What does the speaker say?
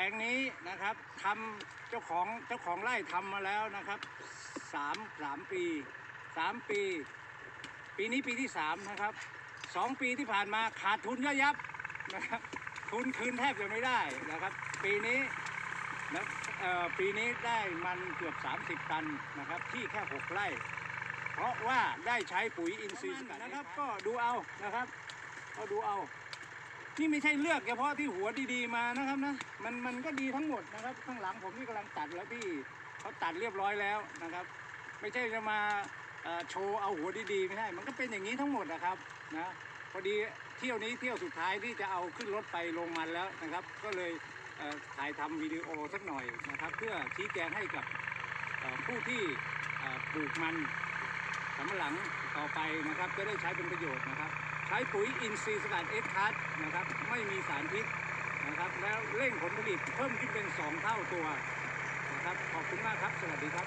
ลงนี้นะครับทำเจ้าของเจ้าของไร่ทำมาแล้วนะครับสามสามปีสามปี ปีนี้ปีที่สามนะครับสองปีที่ผ่านมาขาดทุนย่อยยับนะครับทุนคืนแทบจะไม่ได้นะครับ ปีนี้นะเออปีนี้ได้มันเกือบ 30 ตันนะครับ ที่แค่ 6 ไร่ เพราะว่าได้ใช้ปุ๋ยอินทรีย์นะครับ ก็ดูเอานะครับ ก็ดูเอา นี่ไม่ใช่เลือกเฉพาะที่หัวดีๆมานะครับนะมันมันก็ดีทั้งหมดนะครับ ข้างหลังผมนี่กำลังตัดแล้วพี่เขาตัดเรียบร้อยแล้วนะครับ ไม่ใช่จะมาโชว์เอาหัวดีๆไม่ใช่มันก็เป็นอย่างนี้ทั้งหมดนะครับนะพอดีเที่ยวนี้เที่ยวสุดท้ายที่จะเอาขึ้นรถไปลงมันแล้วนะครับ ก็เลยถ่ายทำวิดีโอสักหน่อยนะครับ เพื่อชี้แจงให้กับผู้ที่ปลูกมันสำหลังต่อไปนะครับ จะได้ใช้เป็นประโยชน์นะครับ ช้ปุ๋ยอินทรีย์สกัดเอ็กคัสนะครับไม่มีสารพิษนะครับแล้วเร่งผลผลิตเพิ่มขึ้นเป็น 2 เท่าตัวนะครับขอบคุณมากครับ สวัสดีครับ